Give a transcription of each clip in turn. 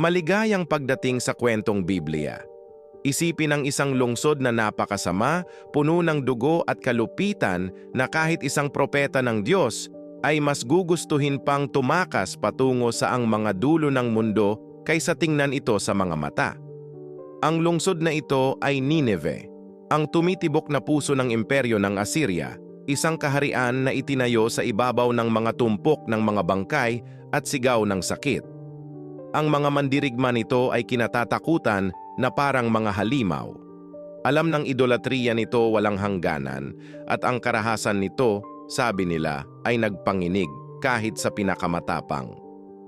Maligayang pagdating sa kwentong Biblia. Isipin ang isang lungsod na napakasama, puno ng dugo at kalupitan na kahit isang propeta ng Diyos ay mas gugustuhin pang tumakas patungo sa ang mga dulo ng mundo kaysa tingnan ito sa mga mata. Ang lungsod na ito ay Nineveh, ang tumitibok na puso ng imperyo ng Assyria, isang kaharian na itinayo sa ibabaw ng mga tumpok ng mga bangkay at sigaw ng sakit. Ang mga mandirigma nito ay kinatatakutan na parang mga halimaw. Alam ng idolatriya nito walang hangganan at ang karahasan nito, sabi nila, ay nagpanginig kahit sa pinakamatapang.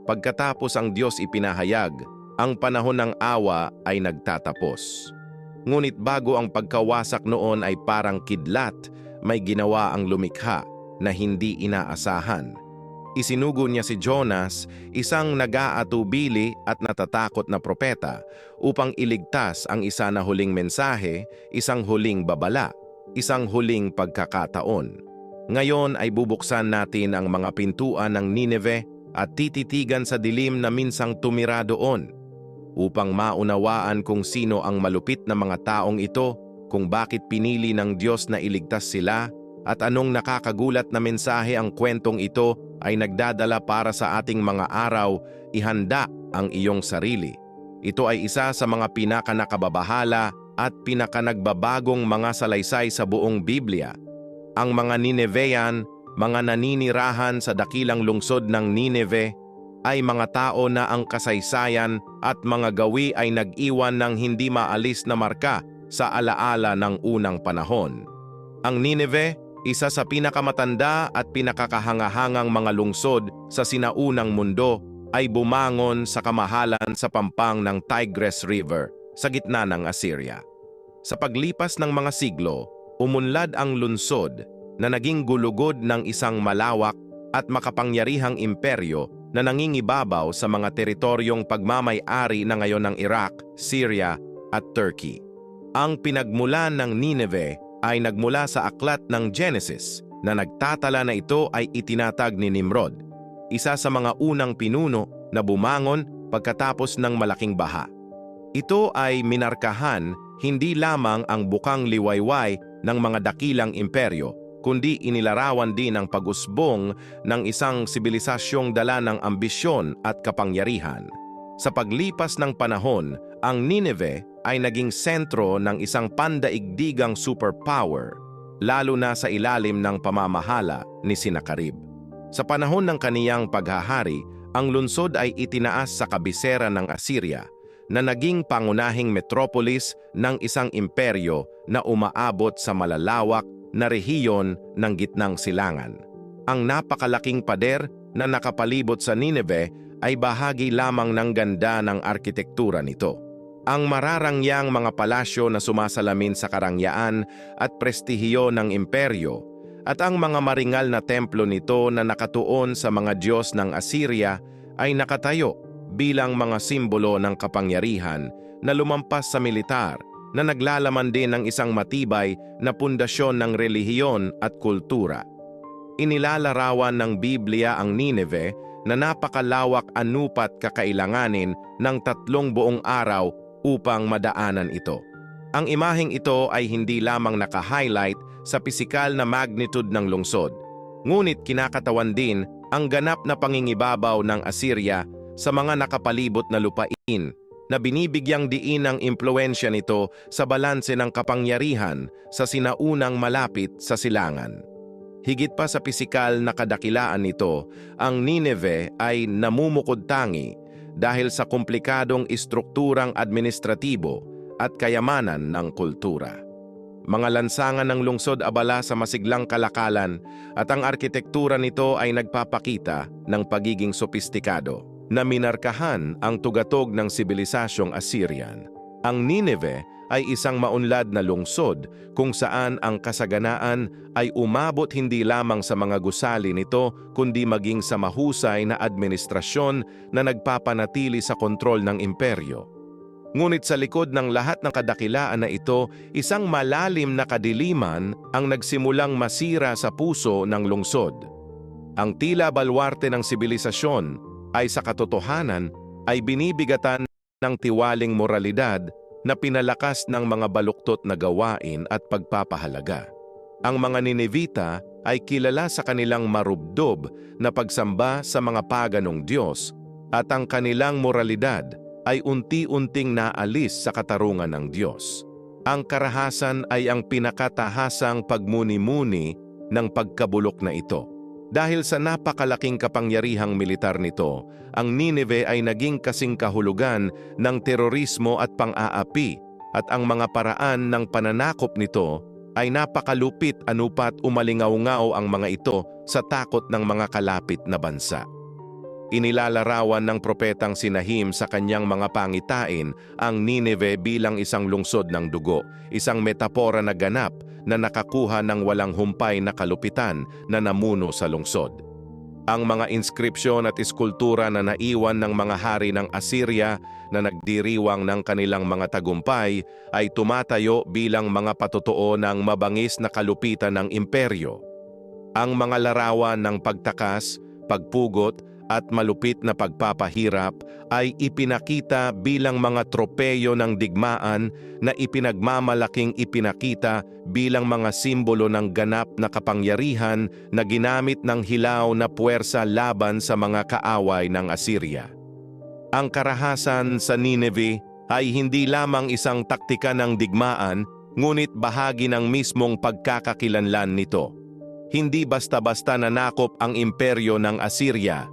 Pagkatapos ang Diyos ipinahayag, ang panahon ng awa ay nagtatapos. Ngunit bago ang pagkawasak noon ay parang kidlat, may ginawa ang lumikha na hindi inaasahan. Isinugo niya si Jonas, isang nag-aatubili at natatakot na propeta, upang iligtas ang isa na huling mensahe, isang huling babala, isang huling pagkakataon. Ngayon ay bubuksan natin ang mga pintuan ng Nineveh at tititigan sa dilim na minsang tumira doon upang maunawaan kung sino ang malupit na mga taong ito, kung bakit pinili ng Diyos na iligtas sila, at anong nakakagulat na mensahe ang kwentong ito ay nagdadala para sa ating mga araw, ihanda ang iyong sarili. Ito ay isa sa mga pinakanakababahala at pinakanagbabagong mga salaysay sa buong Biblia. Ang mga Ninevean, mga naninirahan sa dakilang lungsod ng Nineveh, ay mga tao na ang kasaysayan at mga gawi ay nag-iwan ng hindi maalis na marka sa alaala ng unang panahon. Ang Nineveh, isa sa pinakamatanda at pinakakahangahangang mga lungsod sa sinaunang mundo, ay bumangon sa kamahalan sa pampang ng Tigris River sa gitna ng Assyria. Sa paglipas ng mga siglo, umunlad ang lungsod na naging gulugod ng isang malawak at makapangyarihang imperyo na nangingibabaw sa mga teritoryong pagmamay-ari na ngayon ng Iraq, Syria at Turkey. Ang pinagmulan ng Nineveh ay nagmula sa aklat ng Genesis na nagtatala na ito ay itinatag ni Nimrod, isa sa mga unang pinuno na bumangon pagkatapos ng malaking baha. Ito ay minarkahan hindi lamang ang bukang liwayway ng mga dakilang imperyo, kundi inilarawan din ang pag-usbong ng isang sibilisasyong dala ng ambisyon at kapangyarihan. Sa paglipas ng panahon, ang Nineveh ay naging sentro ng isang pandaigdigang superpower, lalo na sa ilalim ng pamamahala ni Sinakarib. Sa panahon ng kaniyang paghahari, ang lungsod ay itinaas sa kabisera ng Assyria na naging pangunahing metropolis ng isang imperyo na umaabot sa malalawak na rehiyon ng gitnang silangan. Ang napakalaking pader na nakapalibot sa Nineveh ay bahagi lamang ng ganda ng arkitektura nito. Ang mararangyang mga palasyo na sumasalamin sa karangyaan at prestihiyo ng imperyo at ang mga maringal na templo nito na nakatuon sa mga Diyos ng Assyria ay nakatayo bilang mga simbolo ng kapangyarihan na lumampas sa militar na naglalaman din ng isang matibay na pundasyon ng relihiyon at kultura. Inilalarawan ng Biblia ang Nineveh na napakalawak anupat kakailanganin ng tatlong buong araw upang madaanan ito. Ang imaheng ito ay hindi lamang naka-highlight sa pisikal na magnitude ng lungsod, ngunit kinakatawan din ang ganap na pangingibabaw ng Assyria sa mga nakapalibot na lupain na binibigyang diin ang impluensya nito sa balanse ng kapangyarihan sa sinaunang malapit sa silangan. Higit pa sa pisikal na kadakilaan nito, ang Nineveh ay namumukod tangi dahil sa komplikadong istrukturang administratibo at kayamanan ng kultura. Mga lansangan ng lungsod abala sa masiglang kalakalan at ang arkitektura nito ay nagpapakita ng pagiging sopistikado na minarkahan ang tugatog ng sibilisasyong Assyrian. Ang Nineveh ay isang maunlad na lungsod kung saan ang kasaganaan ay umabot hindi lamang sa mga gusali nito kundi maging sa mahusay na administrasyon na nagpapanatili sa kontrol ng imperyo. Ngunit sa likod ng lahat ng kadakilaan na ito, isang malalim na kadiliman ang nagsimulang masira sa puso ng lungsod. Ang tila balwarte ng sibilisasyon ay sa katotohanan ay binibigatan ng tiwaling moralidad na pinalakas ng mga baluktot na gawain at pagpapahalaga. Ang mga Ninevita ay kilala sa kanilang marubdob na pagsamba sa mga paganong Diyos at ang kanilang moralidad ay unti-unting naalis sa katarungan ng Diyos. Ang karahasan ay ang pinakatahasang pagmuni-muni ng pagkabulok na ito. Dahil sa napakalaking kapangyarihang militar nito, ang Nineveh ay naging kasing kahulugan ng terorismo at pang-aapi at ang mga paraan ng pananakop nito ay napakalupit anupat umalingaw-ngaw ang mga ito sa takot ng mga kalapit na bansa. Inilalarawan ng propetang sinahim sa kanyang mga pangitain ang Nineveh bilang isang lungsod ng dugo, isang metapora na ganap na nakakuha ng walang humpay na kalupitan na namuno sa lungsod. Ang mga inskripsyon at iskultura na naiwan ng mga hari ng Assyria na nagdiriwang ng kanilang mga tagumpay ay tumatayo bilang mga patotoo ng mabangis na kalupitan ng imperyo. Ang mga larawan ng pagtakas, pagpugot at malupit na pagpapahirap ay ipinakita bilang mga tropeyo ng digmaan na ipinagmamalaking ipinakita bilang mga simbolo ng ganap na kapangyarihan na ginamit ng hilaw na puwersa laban sa mga kaaway ng Assyria. Ang karahasan sa Nineveh ay hindi lamang isang taktika ng digmaan, ngunit bahagi ng mismong pagkakakilanlan nito. Hindi basta-basta nanakop ang imperyo ng Assyria,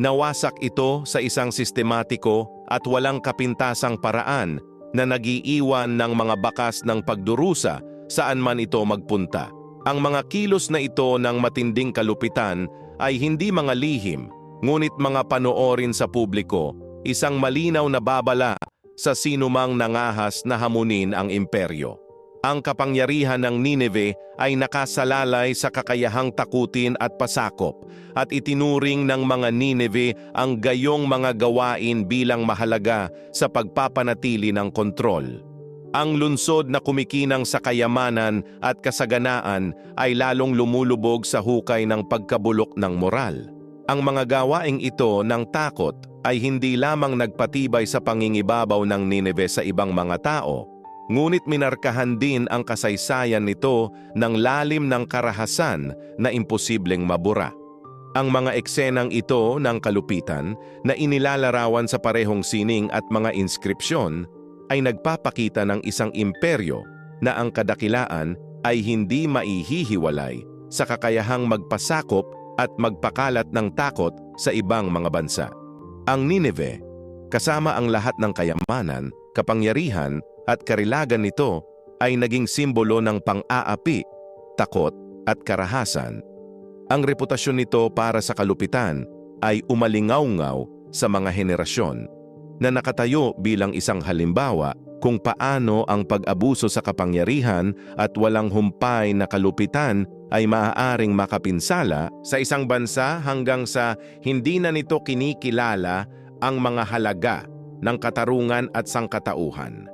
Nawasak ito sa isang sistematiko at walang kapintasang paraan na nagiiwan ng mga bakas ng pagdurusa saan man ito magpunta. Ang mga kilos na ito ng matinding kalupitan ay hindi mga lihim, ngunit mga panoorin sa publiko, isang malinaw na babala sa sinumang nangahas na hamunin ang imperyo. Ang kapangyarihan ng Nineveh ay nakasalalay sa kakayahang takutin at pasakop at itinuring ng mga Nineveh ang gayong mga gawain bilang mahalaga sa pagpapanatili ng kontrol. Ang lunsod na kumikinang sa kayamanan at kasaganaan ay lalong lumulubog sa hukay ng pagkabulok ng moral. Ang mga gawaing ito ng takot ay hindi lamang nagpatibay sa pangingibabaw ng Nineveh sa ibang mga tao, Ngunit minarkahan din ang kasaysayan nito ng lalim ng karahasan na imposibleng mabura. Ang mga eksenang ito ng kalupitan na inilalarawan sa parehong sining at mga inskripsyon ay nagpapakita ng isang imperyo na ang kadakilaan ay hindi maihihiwalay sa kakayahang magpasakop at magpakalat ng takot sa ibang mga bansa. Ang Nineveh, kasama ang lahat ng kayamanan, kapangyarihan at karilagan nito ay naging simbolo ng pang-aapi, takot at karahasan. Ang reputasyon nito para sa kalupitan ay umalingaw-ngaw sa mga henerasyon na nakatayo bilang isang halimbawa kung paano ang pag-abuso sa kapangyarihan at walang humpay na kalupitan ay maaaring makapinsala sa isang bansa hanggang sa hindi na nito kinikilala ang mga halaga ng katarungan at sangkatauhan.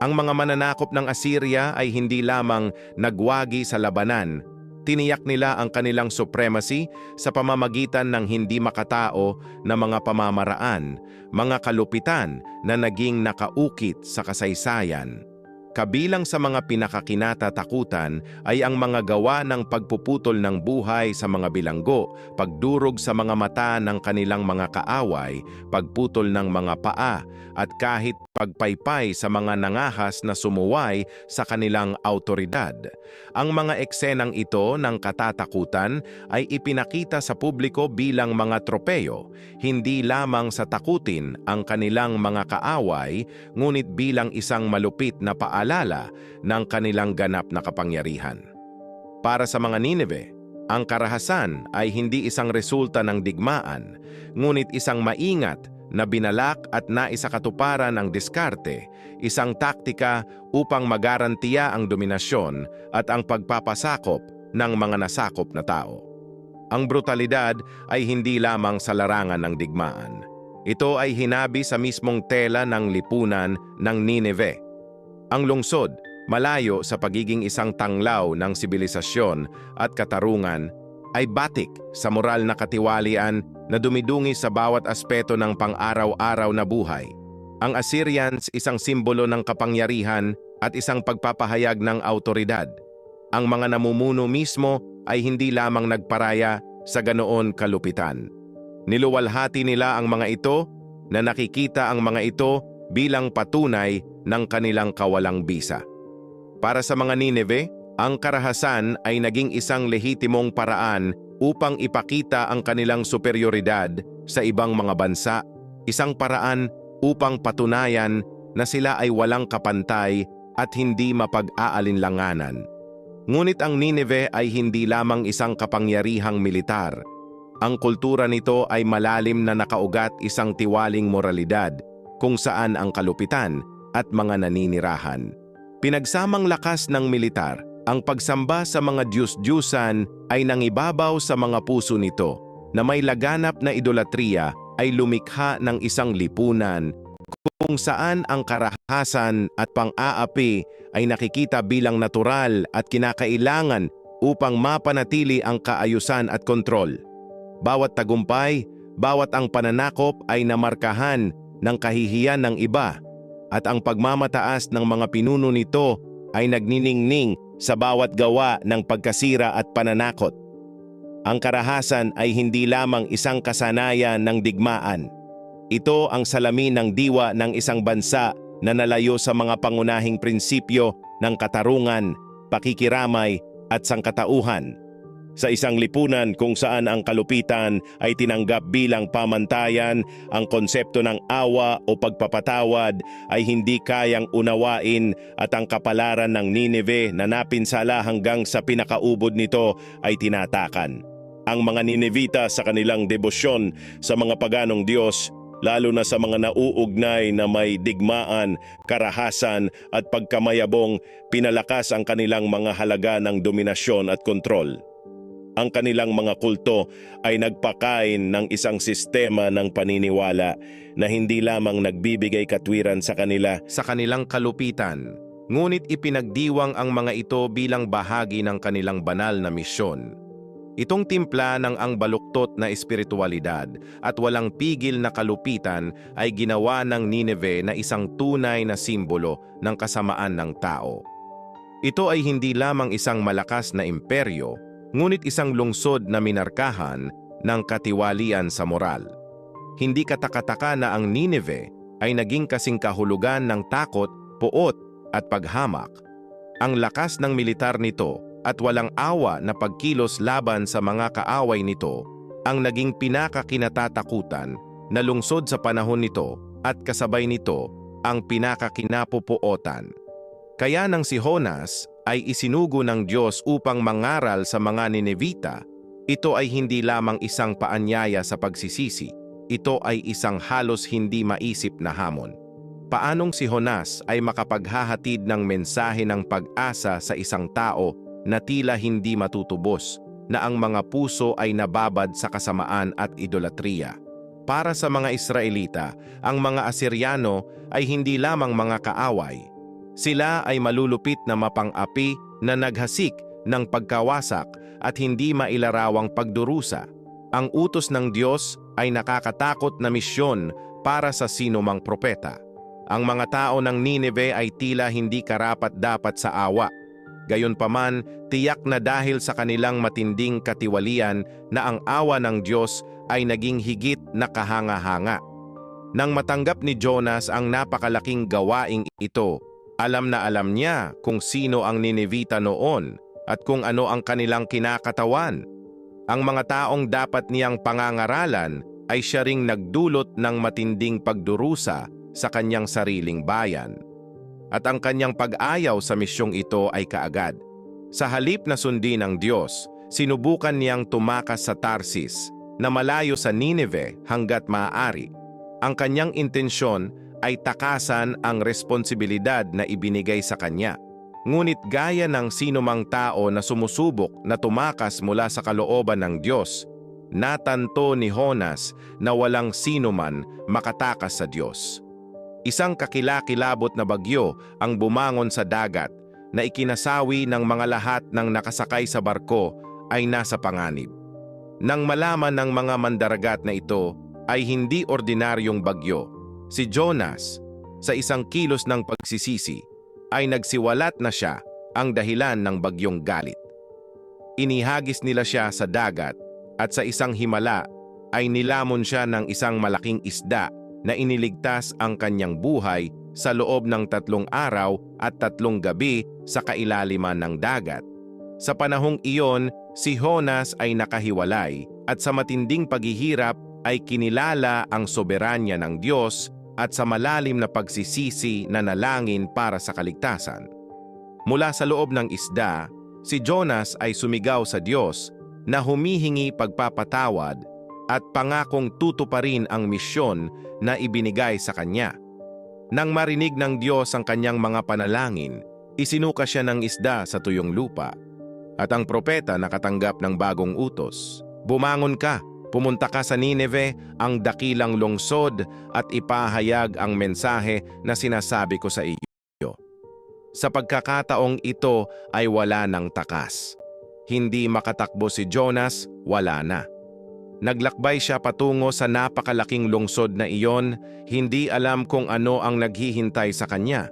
Ang mga mananakop ng Assyria ay hindi lamang nagwagi sa labanan, tiniyak nila ang kanilang supremacy sa pamamagitan ng hindi makatao na mga pamamaraan, mga kalupitan na naging nakaukit sa kasaysayan. Kabilang sa mga pinakakinatatakutan ay ang mga gawa ng pagpuputol ng buhay sa mga bilanggo, pagdurog sa mga mata ng kanilang mga kaaway, pagputol ng mga paa, at kahit pagpaypay sa mga nangahas na sumuway sa kanilang autoridad. Ang mga eksenang ito ng katatakutan ay ipinakita sa publiko bilang mga tropeyo, hindi lamang sa takutin ang kanilang mga kaaway, ngunit bilang isang malupit na paalala ng kanilang ganap na kapangyarihan. Para sa mga Nineveh, ang karahasan ay hindi isang resulta ng digmaan, ngunit isang maingat na binalak at naisakatuparan ang diskarte, isang taktika upang magarantiya ang dominasyon at ang pagpapasakop ng mga nasakop na tao. Ang brutalidad ay hindi lamang sa larangan ng digmaan. Ito ay hinabi sa mismong tela ng lipunan ng Nineveh. Ang lungsod, malayo sa pagiging isang tanglaw ng sibilisasyon at katarungan, ay batik sa moral na katiwalian na dumidungi sa bawat aspeto ng pang-araw-araw na buhay. Ang Assyrians isang simbolo ng kapangyarihan at isang pagpapahayag ng autoridad. Ang mga namumuno mismo ay hindi lamang nagparaya sa ganoon kalupitan. Niluwalhati nila ang mga ito na nakikita ang mga ito bilang patunay ng kanilang kawalang bisa. Para sa mga Nineve, ang karahasan ay naging isang lehitimong paraan upang ipakita ang kanilang superioridad sa ibang mga bansa, isang paraan upang patunayan na sila ay walang kapantay at hindi mapag-aalinlanganan. Ngunit ang Nineve ay hindi lamang isang kapangyarihang militar. Ang kultura nito ay malalim na nakaugat isang tiwaling moralidad kung saan ang kalupitan at mga naninirahan. Pinagsamang lakas ng militar, ang pagsamba sa mga Diyos-Diyusan ay nangibabaw sa mga puso nito na may laganap na idolatriya ay lumikha ng isang lipunan kung saan ang karahasan at pang-aapi ay nakikita bilang natural at kinakailangan upang mapanatili ang kaayusan at kontrol. Bawat tagumpay, bawat ang pananakop ay namarkahan ng kahihiyan ng iba at ang pagmamataas ng mga pinuno nito ay nagniningning sa bawat gawa ng pagkasira at pananakot. Ang karahasan ay hindi lamang isang kasanayan ng digmaan. Ito ang salamin ng diwa ng isang bansa na nalayo sa mga pangunahing prinsipyo ng katarungan, pakikiramay at sangkatauhan sa isang lipunan kung saan ang kalupitan ay tinanggap bilang pamantayan, ang konsepto ng awa o pagpapatawad ay hindi kayang unawain at ang kapalaran ng Nineve na napinsala hanggang sa pinakaubod nito ay tinatakan. Ang mga Ninevita sa kanilang debosyon sa mga paganong Diyos lalo na sa mga nauugnay na may digmaan, karahasan at pagkamayabong, pinalakas ang kanilang mga halaga ng dominasyon at kontrol. Ang kanilang mga kulto ay nagpakain ng isang sistema ng paniniwala na hindi lamang nagbibigay katwiran sa kanila sa kanilang kalupitan, ngunit ipinagdiwang ang mga ito bilang bahagi ng kanilang banal na misyon. Itong timpla ng ang baluktot na espiritualidad at walang pigil na kalupitan ay ginawa ng Nineve na isang tunay na simbolo ng kasamaan ng tao. Ito ay hindi lamang isang malakas na imperyo, ngunit isang lungsod na minarkahan ng katiwalian sa moral. Hindi katakataka na ang Nineve ay naging kasing kahulugan ng takot, puot at paghamak. Ang lakas ng militar nito at walang awa na pagkilos laban sa mga kaaway nito ang naging pinakakinatatakutan na lungsod sa panahon nito at kasabay nito ang pinakakinapupuotan. Kaya nang si Honas ay isinugo ng Diyos upang mangaral sa mga Ninevita, ito ay hindi lamang isang paanyaya sa pagsisisi, ito ay isang halos hindi maisip na hamon. Paanong si Honas ay makapaghahatid ng mensahe ng pag-asa sa isang tao na tila hindi matutubos, na ang mga puso ay nababad sa kasamaan at idolatriya. Para sa mga Israelita, ang mga Asyriano ay hindi lamang mga kaaway. Sila ay malulupit na mapang-api na naghasik ng pagkawasak at hindi mailarawang pagdurusa. Ang utos ng Diyos ay nakakatakot na misyon para sa sinumang propeta. Ang mga tao ng Nineve ay tila hindi karapat-dapat sa awa Gayunpaman, tiyak na dahil sa kanilang matinding katiwalian na ang awa ng Diyos ay naging higit na kahanga-hanga. Nang matanggap ni Jonas ang napakalaking gawaing ito, alam na alam niya kung sino ang Ninevita noon at kung ano ang kanilang kinakatawan. Ang mga taong dapat niyang pangangaralan ay siya ring nagdulot ng matinding pagdurusa sa kanyang sariling bayan at ang kanyang pag-ayaw sa misyong ito ay kaagad. Sa halip na sundin ng Diyos, sinubukan niyang tumakas sa Tarsis na malayo sa Nineveh hanggat maaari. Ang kanyang intensyon ay takasan ang responsibilidad na ibinigay sa kanya. Ngunit gaya ng sinumang tao na sumusubok na tumakas mula sa kalooban ng Diyos, natanto ni Honas na walang sinuman makatakas sa Diyos. Isang kakilakilabot na bagyo ang bumangon sa dagat na ikinasawi ng mga lahat ng nakasakay sa barko ay nasa panganib. Nang malaman ng mga mandaragat na ito ay hindi ordinaryong bagyo, si Jonas, sa isang kilos ng pagsisisi, ay nagsiwalat na siya ang dahilan ng bagyong galit. Inihagis nila siya sa dagat at sa isang himala ay nilamon siya ng isang malaking isda na iniligtas ang kanyang buhay sa loob ng tatlong araw at tatlong gabi sa kailaliman ng dagat. Sa panahong iyon, si Jonas ay nakahiwalay at sa matinding paghihirap ay kinilala ang soberanya ng Diyos at sa malalim na pagsisisi na nalangin para sa kaligtasan. Mula sa loob ng isda, si Jonas ay sumigaw sa Diyos na humihingi pagpapatawad at pangakong tutuparin ang misyon na ibinigay sa kanya. Nang marinig ng Diyos ang kanyang mga panalangin, isinuka siya ng isda sa tuyong lupa. At ang propeta nakatanggap ng bagong utos. Bumangon ka, pumunta ka sa Nineve, ang dakilang lungsod, at ipahayag ang mensahe na sinasabi ko sa iyo. Sa pagkakataong ito ay wala ng takas. Hindi makatakbo si Jonas, wala na. Naglakbay siya patungo sa napakalaking lungsod na iyon, hindi alam kung ano ang naghihintay sa kanya.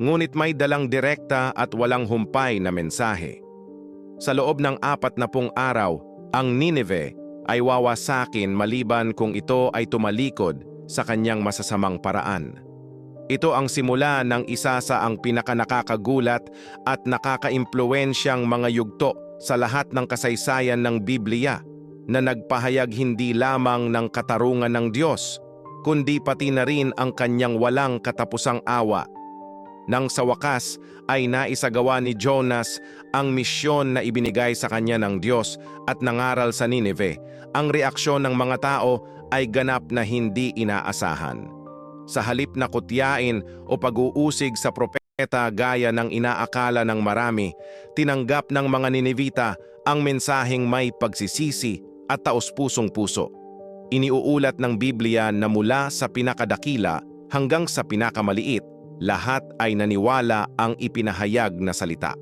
Ngunit may dalang direkta at walang humpay na mensahe. Sa loob ng apat na pung araw, ang Nineveh ay wawasakin maliban kung ito ay tumalikod sa kanyang masasamang paraan. Ito ang simula ng isa sa ang pinakanakakagulat at nakakaimpluensyang mga yugto sa lahat ng kasaysayan ng Biblia na nagpahayag hindi lamang ng katarungan ng Diyos, kundi pati na rin ang kanyang walang katapusang awa. Nang sa wakas ay naisagawa ni Jonas ang misyon na ibinigay sa kanya ng Diyos at nangaral sa Nineveh, ang reaksyon ng mga tao ay ganap na hindi inaasahan. Sa halip na kutyain o pag-uusig sa propeta gaya ng inaakala ng marami, tinanggap ng mga Ninevita ang mensaheng may pagsisisi at taos-pusong puso. Iniuulat ng Biblia na mula sa pinakadakila hanggang sa pinakamaliit, lahat ay naniwala ang ipinahayag na salita.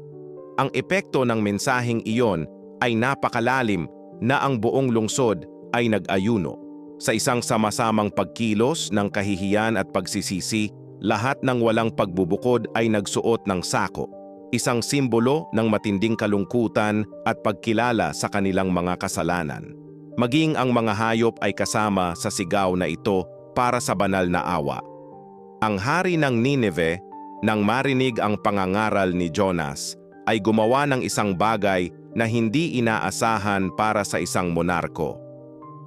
Ang epekto ng mensaheng iyon ay napakalalim na ang buong lungsod ay nag-ayuno. Sa isang sama-samang pagkilos ng kahihiyan at pagsisisi, lahat ng walang pagbubukod ay nagsuot ng sako, isang simbolo ng matinding kalungkutan at pagkilala sa kanilang mga kasalanan. Maging ang mga hayop ay kasama sa sigaw na ito para sa banal na awa. Ang hari ng Nineveh, nang marinig ang pangangaral ni Jonas, ay gumawa ng isang bagay na hindi inaasahan para sa isang monarko.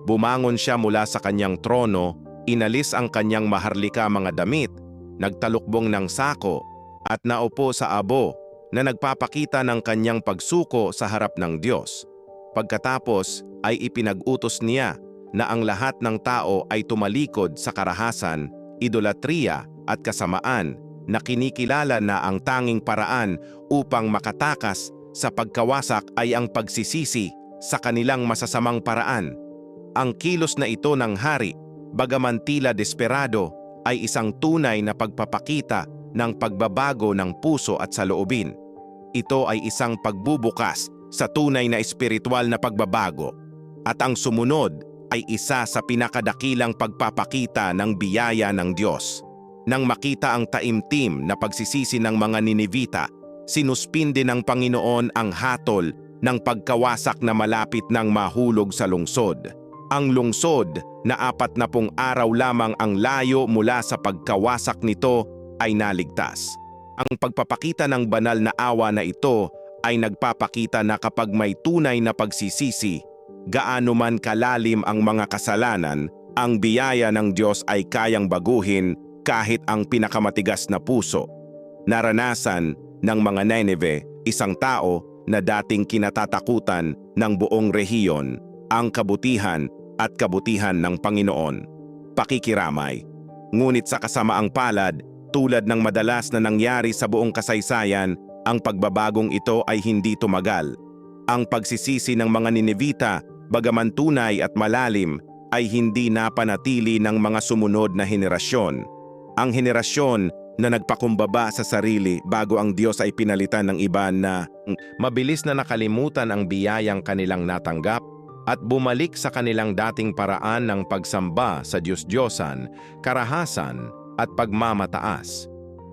Bumangon siya mula sa kanyang trono, inalis ang kanyang maharlika mga damit, nagtalukbong ng sako, at naupo sa abo na nagpapakita ng kanyang pagsuko sa harap ng Diyos. Pagkatapos ay ipinag-utos niya na ang lahat ng tao ay tumalikod sa karahasan, idolatriya at kasamaan na kinikilala na ang tanging paraan upang makatakas sa pagkawasak ay ang pagsisisi sa kanilang masasamang paraan. Ang kilos na ito ng hari, bagaman tila desperado, ay isang tunay na pagpapakita ng pagbabago ng puso at saloobin. Ito ay isang pagbubukas sa tunay na espiritual na pagbabago. At ang sumunod ay isa sa pinakadakilang pagpapakita ng biyaya ng Diyos. Nang makita ang taimtim na pagsisisi ng mga Ninivita, sinuspinde ng Panginoon ang hatol ng pagkawasak na malapit ng mahulog sa lungsod. Ang lungsod na apat na pong araw lamang ang layo mula sa pagkawasak nito ay naligtas. Ang pagpapakita ng banal na awa na ito ay nagpapakita na kapag may tunay na pagsisisi, gaano man kalalim ang mga kasalanan, ang biyaya ng Diyos ay kayang baguhin kahit ang pinakamatigas na puso. Naranasan ng mga Nineveh, isang tao na dating kinatatakutan ng buong rehiyon, ang kabutihan at kabutihan ng Panginoon. Pakikiramay. Ngunit sa kasamaang palad, tulad ng madalas na nangyari sa buong kasaysayan, ang pagbabagong ito ay hindi tumagal. Ang pagsisisi ng mga Ninevita, bagaman tunay at malalim, ay hindi napanatili ng mga sumunod na henerasyon. Ang henerasyon na nagpakumbaba sa sarili bago ang Diyos ay pinalitan ng iba na Mabilis na nakalimutan ang biyayang kanilang natanggap at bumalik sa kanilang dating paraan ng pagsamba sa Diyos-Diyosan, karahasan at pagmamataas.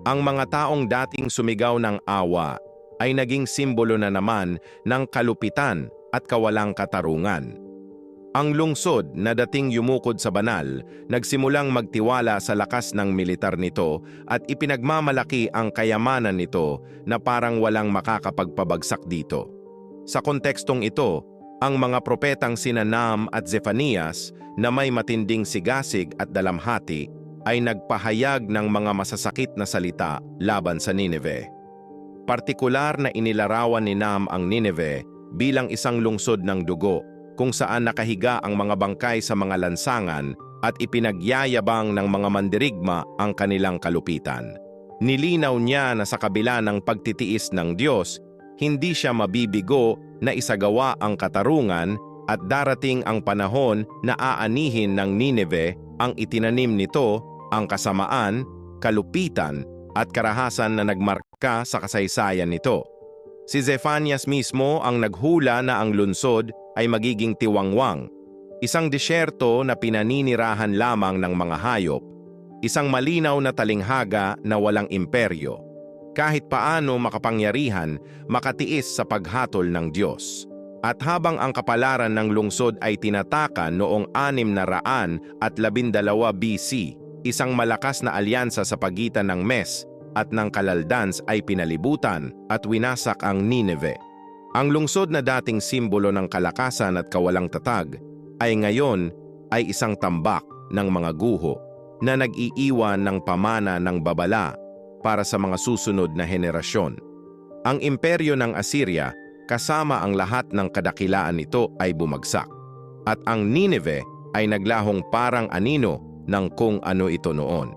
Ang mga taong dating sumigaw ng awa ay naging simbolo na naman ng kalupitan at kawalang katarungan. Ang lungsod na dating yumukod sa banal, nagsimulang magtiwala sa lakas ng militar nito at ipinagmamalaki ang kayamanan nito na parang walang makakapagpabagsak dito. Sa kontekstong ito, ang mga propetang sina Nam at Zephanias na may matinding sigasig at dalamhati ay nagpahayag ng mga masasakit na salita laban sa Nineveh. Partikular na inilarawan ni Nam ang Nineveh bilang isang lungsod ng dugo kung saan nakahiga ang mga bangkay sa mga lansangan at ipinagyayabang ng mga mandirigma ang kanilang kalupitan. Nilinaw niya na sa kabila ng pagtitiis ng Diyos, hindi siya mabibigo na isagawa ang katarungan at darating ang panahon na aanihin ng Nineveh ang itinanim nito, ang kasamaan, kalupitan at karahasan na nagmarka sa kasaysayan nito. Si Zephanias mismo ang naghula na ang lunsod ay magiging tiwangwang, isang disyerto na pinaninirahan lamang ng mga hayop, isang malinaw na talinghaga na walang imperyo, kahit paano makapangyarihan makatiis sa paghatol ng Diyos. At habang ang kapalaran ng lungsod ay tinatakan noong anim na raan at labindalawa BC, isang malakas na alyansa sa pagitan ng Mes at ng Kalaldans ay pinalibutan at winasak ang Nineveh. Ang lungsod na dating simbolo ng kalakasan at kawalang tatag ay ngayon ay isang tambak ng mga guho na nag-iiwan ng pamana ng babala para sa mga susunod na henerasyon. Ang imperyo ng Assyria kasama ang lahat ng kadakilaan nito ay bumagsak at ang Nineveh ay naglahong parang anino ng kung ano ito noon.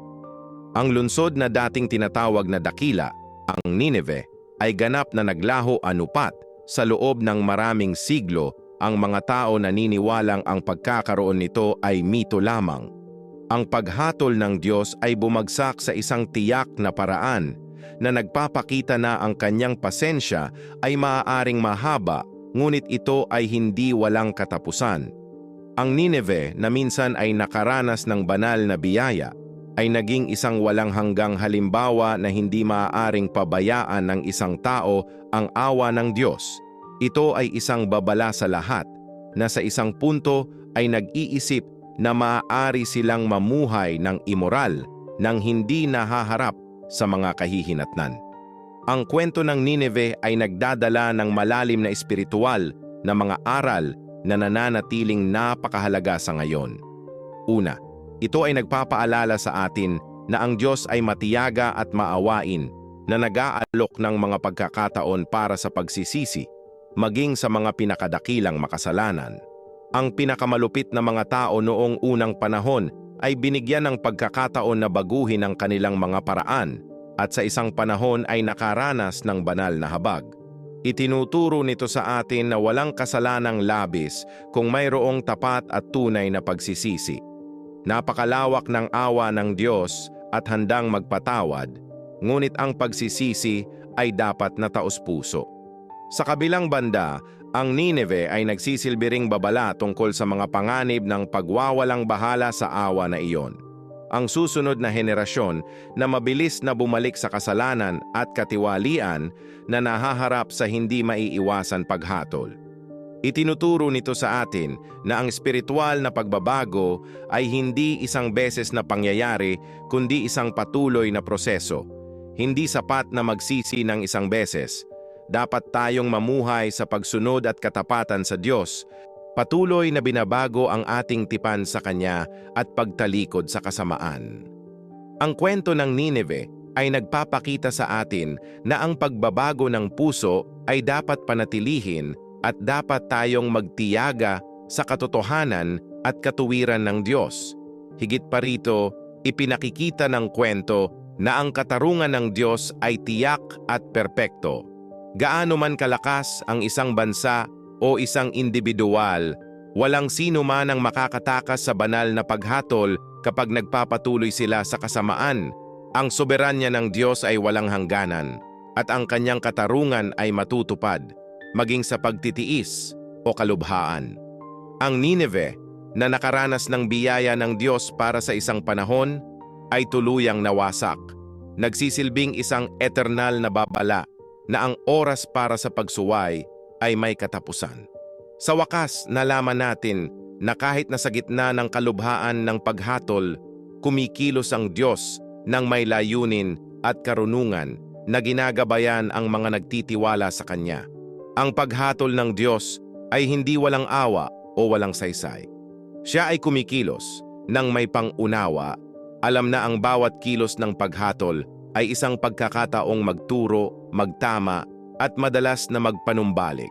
Ang lunsod na dating tinatawag na dakila, ang Nineveh, ay ganap na naglaho anupat sa loob ng maraming siglo ang mga tao naniniwalang ang pagkakaroon nito ay mito lamang. Ang paghatol ng Diyos ay bumagsak sa isang tiyak na paraan na nagpapakita na ang kanyang pasensya ay maaaring mahaba ngunit ito ay hindi walang katapusan. Ang Nineveh na minsan ay nakaranas ng banal na biyaya ay naging isang walang hanggang halimbawa na hindi maaaring pabayaan ng isang tao ang awa ng Diyos. Ito ay isang babala sa lahat na sa isang punto ay nag-iisip na maaari silang mamuhay ng imoral nang hindi nahaharap sa mga kahihinatnan. Ang kwento ng Nineveh ay nagdadala ng malalim na espiritual na mga aral na nananatiling napakahalaga sa ngayon. Una, ito ay nagpapaalala sa atin na ang Diyos ay matiyaga at maawain na nag-aalok ng mga pagkakataon para sa pagsisisi, maging sa mga pinakadakilang makasalanan. Ang pinakamalupit na mga tao noong unang panahon ay binigyan ng pagkakataon na baguhin ang kanilang mga paraan at sa isang panahon ay nakaranas ng banal na habag. Itinuturo nito sa atin na walang kasalanang labis kung mayroong tapat at tunay na pagsisisi. Napakalawak ng awa ng Diyos at handang magpatawad, ngunit ang pagsisisi ay dapat na taos-puso. Sa kabilang banda, ang Nineveh ay nagsisilbiring babala tungkol sa mga panganib ng pagwawalang bahala sa awa na iyon. Ang susunod na henerasyon na mabilis na bumalik sa kasalanan at katiwalian na nahaharap sa hindi maiiwasan paghatol. Itinuturo nito sa atin na ang espiritual na pagbabago ay hindi isang beses na pangyayari kundi isang patuloy na proseso. Hindi sapat na magsisi ng isang beses. Dapat tayong mamuhay sa pagsunod at katapatan sa Diyos Patuloy na binabago ang ating tipan sa Kanya at pagtalikod sa kasamaan. Ang kwento ng Nineveh ay nagpapakita sa atin na ang pagbabago ng puso ay dapat panatilihin at dapat tayong magtiyaga sa katotohanan at katuwiran ng Diyos. Higit pa rito, ipinakikita ng kwento na ang katarungan ng Diyos ay tiyak at perpekto. Gaano man kalakas ang isang bansa o isang individual, walang sino man ang makakatakas sa banal na paghatol kapag nagpapatuloy sila sa kasamaan. Ang soberanya ng Diyos ay walang hangganan at ang kanyang katarungan ay matutupad, maging sa pagtitiis o kalubhaan. Ang Nineveh, na nakaranas ng biyaya ng Diyos para sa isang panahon, ay tuluyang nawasak. Nagsisilbing isang eternal na babala na ang oras para sa pagsuway ay may katapusan. Sa wakas, nalaman natin na kahit nasa gitna ng kalubhaan ng paghatol, kumikilos ang Diyos ng may layunin at karunungan na ginagabayan ang mga nagtitiwala sa Kanya. Ang paghatol ng Diyos ay hindi walang awa o walang saysay. Siya ay kumikilos ng may pangunawa, alam na ang bawat kilos ng paghatol ay isang pagkakataong magturo, magtama at madalas na magpanumbalik.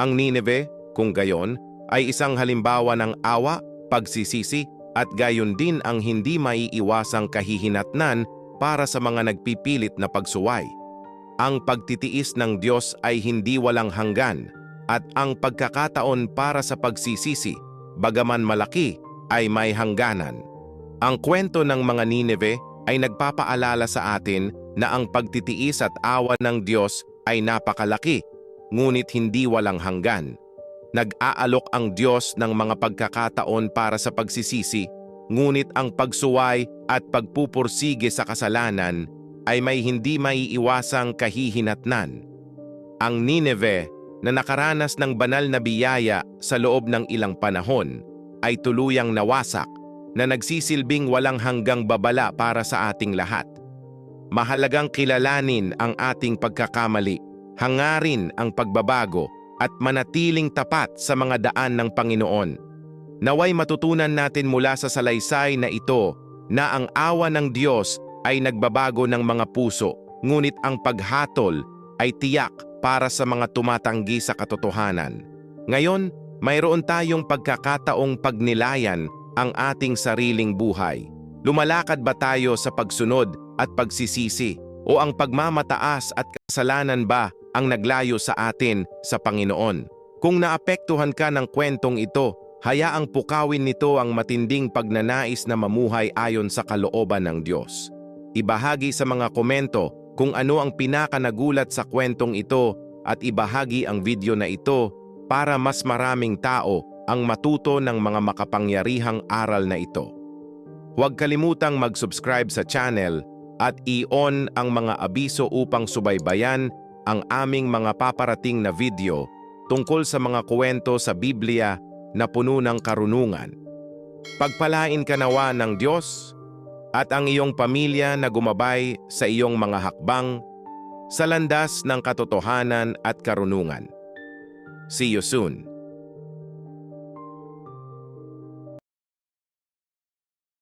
Ang Nineveh, kung gayon, ay isang halimbawa ng awa, pagsisisi at gayon din ang hindi maiiwasang kahihinatnan para sa mga nagpipilit na pagsuway. Ang pagtitiis ng Diyos ay hindi walang hanggan at ang pagkakataon para sa pagsisisi, bagaman malaki, ay may hangganan. Ang kwento ng mga Nineveh ay nagpapaalala sa atin na ang pagtitiis at awa ng Diyos ay napakalaki, ngunit hindi walang hanggan. Nag-aalok ang Diyos ng mga pagkakataon para sa pagsisisi, ngunit ang pagsuway at pagpupursige sa kasalanan ay may hindi maiiwasang kahihinatnan. Ang Nineveh na nakaranas ng banal na biyaya sa loob ng ilang panahon ay tuluyang nawasak na nagsisilbing walang hanggang babala para sa ating lahat. Mahalagang kilalanin ang ating pagkakamali, hangarin ang pagbabago at manatiling tapat sa mga daan ng Panginoon. Naway matutunan natin mula sa salaysay na ito na ang awa ng Diyos ay nagbabago ng mga puso, ngunit ang paghatol ay tiyak para sa mga tumatanggi sa katotohanan. Ngayon, mayroon tayong pagkakataong pagnilayan ang ating sariling buhay. Lumalakad ba tayo sa pagsunod at pagsisisi o ang pagmamataas at kasalanan ba ang naglayo sa atin sa Panginoon? Kung naapektuhan ka ng kwentong ito, hayaang pukawin nito ang matinding pagnanais na mamuhay ayon sa kalooban ng Diyos. Ibahagi sa mga komento kung ano ang pinakanagulat sa kwentong ito at ibahagi ang video na ito para mas maraming tao ang matuto ng mga makapangyarihang aral na ito. Huwag kalimutang mag-subscribe sa channel at i-on ang mga abiso upang subaybayan ang aming mga paparating na video tungkol sa mga kwento sa Biblia na puno ng karunungan. Pagpalain ka nawa ng Diyos at ang iyong pamilya na gumabay sa iyong mga hakbang sa landas ng katotohanan at karunungan. See you soon.